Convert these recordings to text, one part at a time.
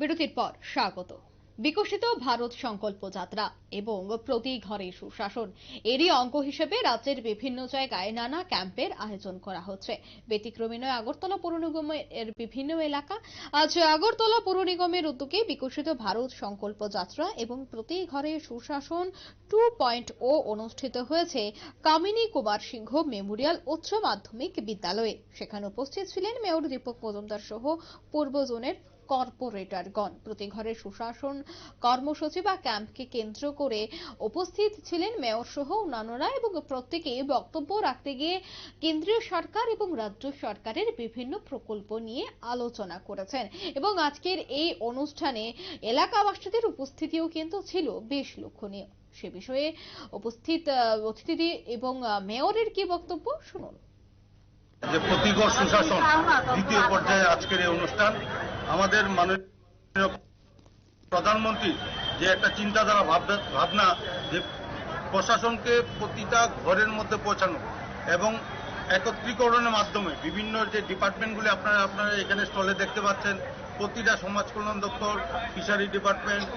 বিরতির পর স্বাগত। বিকশিত ভারত সংকল্প যাত্রা এবং প্রতি ঘরে সুশাসন, এরই অঙ্গ হিসেবে রাজ্যের বিভিন্ন জায়গায় নানা ক্যাম্পের আয়োজন করা হচ্ছে। ব্যতিক্রমী নয়, আগরতলা পৌর নিগমের বিভিন্ন এলাকা আজ আগরতলা পৌর নিগমের উদ্যোগে বিকশিত ভারত সংকল্প যাত্রা এবং প্রতি ঘরে সুশাসন টু পয়েন্ট ও অনুষ্ঠিত হয়েছে কামিনী কুমার সিংহ মেমোরিয়াল উচ্চ মাধ্যমিক বিদ্যালয়ে। সেখানে উপস্থিত ছিলেন মেয়র দীপক মজুমদার সহ পূর্ব জোনের কর্পোরেটরগণ প্রতি ঘরে সুশাসন কর্মসূচি বা ক্যাম্পকে কেন্দ্র করে উপস্থিত ছিলেন মেয়র সহ অন্যান্যরা এবং প্রত্যেকে বক্তব্য রাখতে গিয়ে কেন্দ্রীয় সরকার এবং রাজ্য সরকারের বিভিন্ন প্রকল্প নিয়ে আলোচনা করেছেন। এবং আজকের এই অনুষ্ঠানে এলাকাবাসীদের উপস্থিতিও কিন্তু ছিল বেশ লক্ষণীয়। সে বিষয়ে উপস্থিত অতিথি এবং মেয়রের কি বক্তব্য? শুনুন। যে প্রতিগড় সুশাসন, দ্বিতীয় পর্যায়ে আজকের এই অনুষ্ঠান আমাদের মাননীয় প্রধানমন্ত্রী যে একটা চিন্তাধারা, ভাবনা- ভাবনা যে প্রশাসনকে প্রতিটা ঘরের মধ্যে পৌঁছানো এবং একত্রীকরণের মাধ্যমে বিভিন্ন যে ডিপার্টমেন্টগুলি আপনারা আপনারা এখানে স্টলে দেখতে পাচ্ছেন, প্রতিটা সমাজ কল্যাণ দপ্তর, ফিশারি ডিপার্টমেন্ট,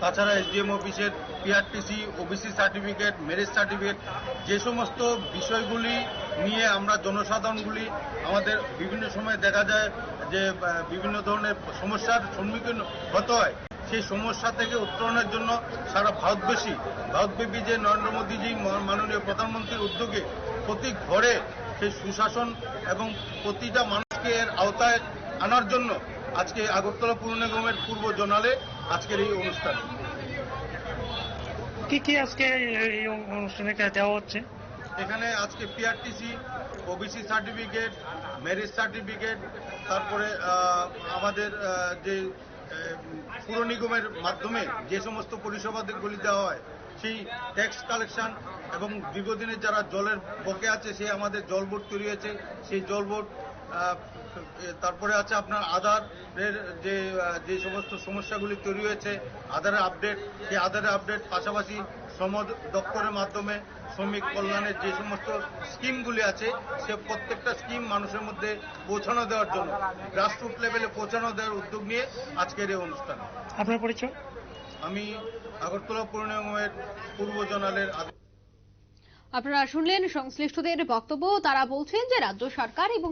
তাছাড়া এসডিএম অফিসের PRTC OBC certificate marriage certificate, যে সমস্ত বিষয়গুলি নিয়ে আমরা জনসাধারণগুলি আমাদের বিভিন্ন সময় দেখা যায় যে বিভিন্ন ধরনের সমস্যার সম্মুখীন হতে হয়। সেই সমস্যা থেকে উত্তরণের জন্য সারা ভারতবাসী, ভারতব্যাপী যে নরেন্দ্র মোদীজি মাননীয় প্রধানমন্ত্রীর উদ্যোগে প্রতি ঘরে সেই সুশাসন এবং প্রতিটা মানুষকে এর আওতায় আনার জন্য আজকে আগরতলা পৌর নিগমের পূর্ব জোনালে আজকের এই অনুষ্ঠান। কি কি আজকে এই- অনুষ্ঠানে দেওয়া হচ্ছে? এখানে আজকে PRTC OBC certificate marriage certificate তারপরে আহ, আমাদের যে পুর নিগমের মাধ্যমে যে সমস্ত পরিষেবাগুলি দেওয়া হয় সেই ট্যাক্স কালেকশন এবং দীর্ঘদিনের যারা জলের বকে আছে, সে আমাদের জল বোর্ড তৈরি হয়েছে। সেই জল বোর্ড তারপরে আছে আপনার আধারের যে যে সমস্ত সমস্যাগুলি তৈরি হয়েছে আধারের আপডেট সেই আধারের আপডেট পাশাপাশি শ্রম দপ্তরের মাধ্যমে শ্রমিক কল্যাণের যে সমস্ত স্কিমগুলি আছে, সে প্রত্যেকটা স্কিম মানুষের মধ্যে পৌঁছানো দেওয়ার জন্য গ্রাসরুট লেভেলে পৌঁছানো দেওয়ার উদ্যোগ নিয়ে আজকের এই অনুষ্ঠান। আপনার পরিচয়? আমি আগরতলা পূর্ব জোনালের আপনারা শুনলেন সংশ্লিষ্টদের বক্তব্য। তারা বলছেন যে রাজ্য সরকার এবং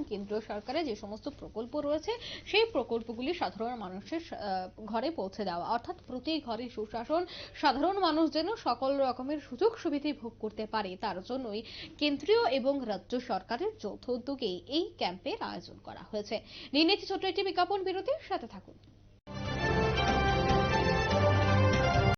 সরকারের যে সমস্ত প্রকল্প রয়েছে, সেই প্রকল্পগুলি সাধারণ মানুষের ঘরে পৌঁছে দেওয়া। অর্থাৎ প্রতি ঘরে সুশাসন, সাধারণ মানুষ যেন সকল রকমের সুযোগ সুবিধা ভোগ করতে পারে, তার জন্যই কেন্দ্রীয় এবং রাজ্য সরকারের যৌথ উদ্যোগে এই ক্যাম্পের আয়োজন করা হয়েছে। নিয়ে ছোট্ট একটি বিজ্ঞাপন বিরতির সাথে থাকুন।